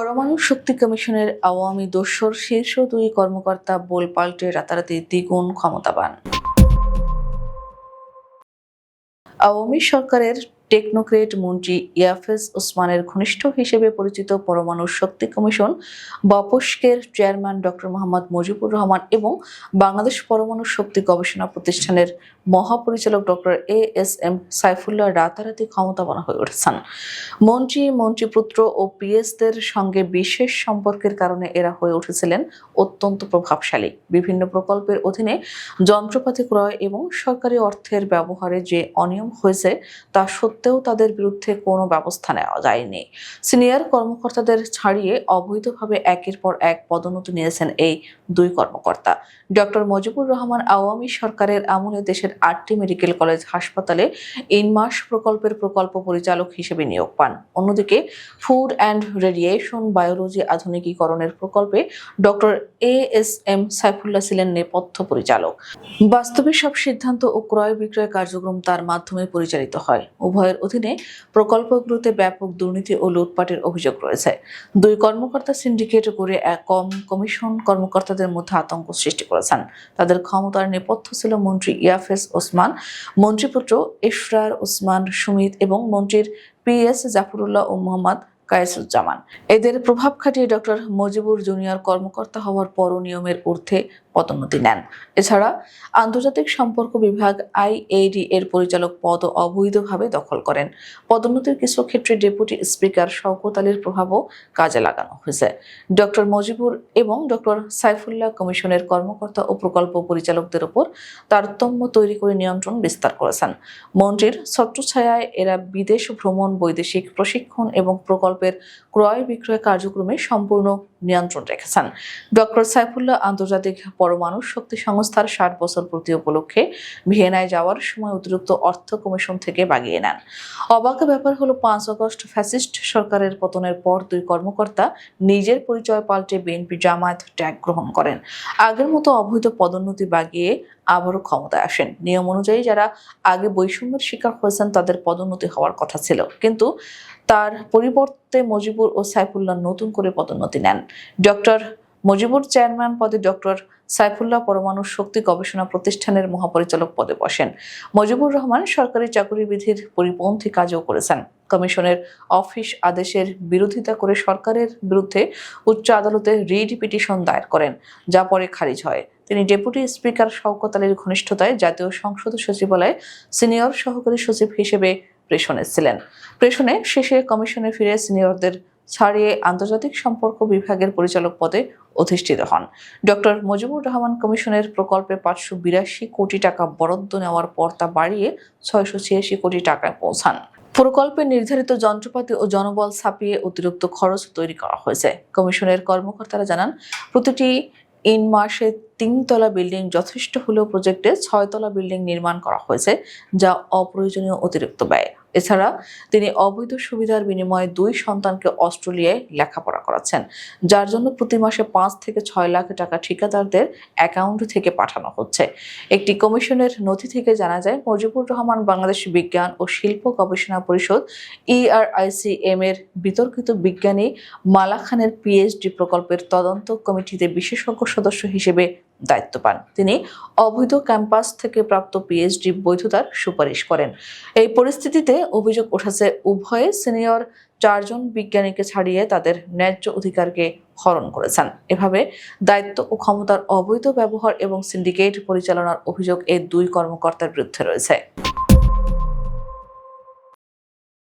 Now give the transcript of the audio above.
পরমাণু শক্তি কমিশনের আওয়ামী দোসর শীর্ষ দুই কর্মকর্তা বোল পাল্টে রাতারাতি দ্বিগুণ ক্ষমতাবান। আওয়ামী সরকারের টেকনোক্রেট মন্ত্রী ইয়াফেজ ওসমানের ঘনিষ্ঠ হিসেবে পরিচিত পরমাণু শক্তি কমিশন বপস্কের চেয়ারম্যান ডক্টর মোহাম্মদ মুজিবুর রহমান এবং বাংলাদেশ পরমাণু শক্তি গবেষণা প্রতিষ্ঠানের মহাপরিচালক doctor A S M Saifullah রাতারাতি ক্ষমতাবান হয়ে উঠেছেন। মন্ত্রী, মন্ত্রীপুত্র ও পিএসদের সঙ্গে বিশেষ সম্পর্কের কারণে এরা হয়ে উঠেছিলেন অত্যন্ত প্রভাবশালী। বিভিন্ন প্রকল্পের অধীনে যন্ত্রপাতি ক্রয় এবং সরকারি অর্থের ব্যবহারে যে অনিয়ম হয়েছে তা সত্ত্বেও তাদের বিরুদ্ধে কোনো ব্যবস্থা নেওয়া যায়নি। সিনিয়র কর্মকর্তাদের ছাড়িয়ে অবৈধভাবে একের পর এক পদোন্নতি নিয়েছেন এই দুই কর্মকর্তা। ডক্টর মুজিবুর রহমান আওয়ামী সরকারের আমলে দেশের আটটি মেডিকেল কলেজ হাসপাতালে ইনমাস প্রকল্পের প্রকল্প পরিচালক হিসেবে নিয়োগ পান। অন্যদিকে ফুড অ্যান্ড রেডিয়েশন বায়োলজি আধুনিকীকরণের প্রকল্পে doctor A S M Saifullah ছিলেন নেপথ্য পরিচালক। বাস্তবে সব সিদ্ধান্ত ও ক্রয় বিক্রয় কার্যক্রম তার মাধ্যমে পরিচালিত হয়। উভয়ের অধীনে প্রকল্পগুলোতে ব্যাপক দুর্নীতি ও লুটপাটের অভিযোগ রয়েছে। দুই কর্মকর্তা সিন্ডিকেট করে এক কম কমিশন কর্মকর্তাদের মধ্যে আতঙ্ক সৃষ্টি করেছেন। তাদের ক্ষমতার নেপথ্য ছিল মন্ত্রী ইয়াফেজ ওসমান, মন্ত্রীপুত্র ইশরার ওসমান সুমিত এবং মন্ত্রীর পি এস জাফরুল্লাহ ও মোহাম্মদ কায়েসুজ্জামান। এদের প্রভাব খাটিয়ে ডক্টর মজিবুর জুনিয়র কর্মকর্তা হওয়ার পর নিয়মের ঊর্ধ্বে পদোন্নতি নেন। এছাড়া আন্তর্জাতিক সম্পর্ক বিভাগ আইএডি এর পরিচালক পদ অবৈধভাবে দখল করেন। পদোন্নতির কিছু ক্ষেত্রে ডেপুটি স্পিকার শওকত আলীর প্রভাবও কাজে লাগানো হয়েছে। ডক্টর মজিবুর এবং ডক্টর সাইফুল্লাহ কমিশনের কর্মকর্তা ও প্রকল্প পরিচালকদের উপর তারতম্য তৈরি করে নিয়ন্ত্রণ বিস্তার করেছেন। মন্ত্রীর ছত্রছায়ায় এরা বিদেশ ভ্রমণ, বৈদেশিক প্রশিক্ষণ এবং প্রকল্পের ক্রয় বিক্রয় কার্যক্রমে সম্পূর্ণ নিয়ন্ত্রণ রেখেছেন। ডক্টর সাইফুল্লাহ আন্তর্জাতিক পরমাণু শক্তি সংস্থার ষাট বছর পূর্তি উপলক্ষে ভিয়েনায় যাওয়ার সময় অতিরিক্ত অর্থ কমিশন থেকে বাগিয়ে নেন। অবাক ব্যাপার হলো, পাঁচ আগস্ট ফ্যাসিস্ট সরকারের পতনের পর দুই কর্মকর্তা নিজের পরিচয় পাল্টে বিএনপি জামায়াত ট্যাগ গ্রহণ করেন। আগের মতো অবৈধ পদোন্নতি বাগিয়ে আবারও ক্ষমতায় আসেন। নিয়ম অনুযায়ী যারা আগে বৈষম্যের শিকার হয়েছেন, তাদের পদোন্নতি হওয়ার কথা ছিল। কিন্তু তার পরিবর্তে মুজিবুর ও সাইফুল্লাহ নতুন করে পদোন্নতি নেন। ডক্টর মজিবুর চেয়ারম্যান পদে ডক্টর সাইফুল্লাহ পরমাণু শক্তি গবেষণা প্রতিষ্ঠানের মহাপরিচালক পদে বসেন। মজিবুর রহমান সরকারি চাকরি বিধির পরিপন্থী কাজও করেছেন। কমিশনের অফিস আদেশের বিরোধিতা করে সরকারের বিরুদ্ধে উচ্চ আদালতে রিট পিটিশন দায়ের করেন, যা পরে খারিজ হয়। তিনি ডেপুটি স্পিকার শওকত আলীর ঘনিষ্ঠতায় জাতীয় সংসদ সচিবালয়ে সিনিয়র সহকারী সচিব হিসেবে প্রেষণে ছিলেন। প্রেষণে শেষে কমিশনে ফিরে সিনিয়রদের ছাড়িয়ে আন্তর্জাতিক সম্পর্ক বিভাগের পরিচালক পদে অধিষ্ঠিত হন। ডক্টর মুজিবুর রহমান কমিশনের প্রকল্পে পাঁচশো বিরাশি কোটি টাকা বরাদ্দ নেওয়ার পর তা বাড়িয়ে ছয়শো ছিয়াশি কোটি টাকায় পৌঁছান। প্রকল্পে নির্ধারিত যন্ত্রপাতি ও জনবল ছাপিয়ে অতিরিক্ত খরচ তৈরি করা হয়েছে। কমিশনের কর্মকর্তারা জানান, প্রতিটি ইন মাসে তিনতলা বিল্ডিং যথেষ্ট হলেও প্রজেক্টে ছয়তলা বিল্ডিং নির্মাণ করা হয়েছে, যা অপ্রয়োজনীয় অতিরিক্ত ব্যয়। এছাড়া তিনি অবৈধ সুবিধার বিনিময়ে দুই সন্তানকে অস্ট্রেলিয়ায় লেখাপড়া করাচ্ছেন, যার জন্য প্রতি মাসে পাঁচ থেকে ছয় লাখ টাকা ঠিকাদারদের অ্যাকাউন্ট থেকে পাঠানো হচ্ছে। একটি কমিশনের নথি থেকে জানা যায়, মজিবুর রহমান বাংলাদেশ বিজ্ঞান ও শিল্প গবেষণা পরিষদ E ইআরআইসিএম এর বিতর্কিত বিজ্ঞানী মালা খানের পিএইচডি প্রকল্পের তদন্ত কমিটিতে বিশেষজ্ঞ সদস্য হিসেবে দায়িত্ব পান। তিনি অবৈধ ক্যাম্পাস থেকে প্রাপ্ত পিএইচডি বৈধতার সুপারিশ করেন। এই পরিস্থিতিতে অভিযোগ উঠেছে উভয়ে সিনিয়র চারজন বিজ্ঞানীকে ছাড়িয়ে তাদের ন্যায্য অধিকারকে হরণ করেছেন। এভাবে দায়িত্ব ও ক্ষমতার অবৈধ ব্যবহার এবং সিন্ডিকেট পরিচালনার অভিযোগ এই দুই কর্মকর্তার বিরুদ্ধে রয়েছে।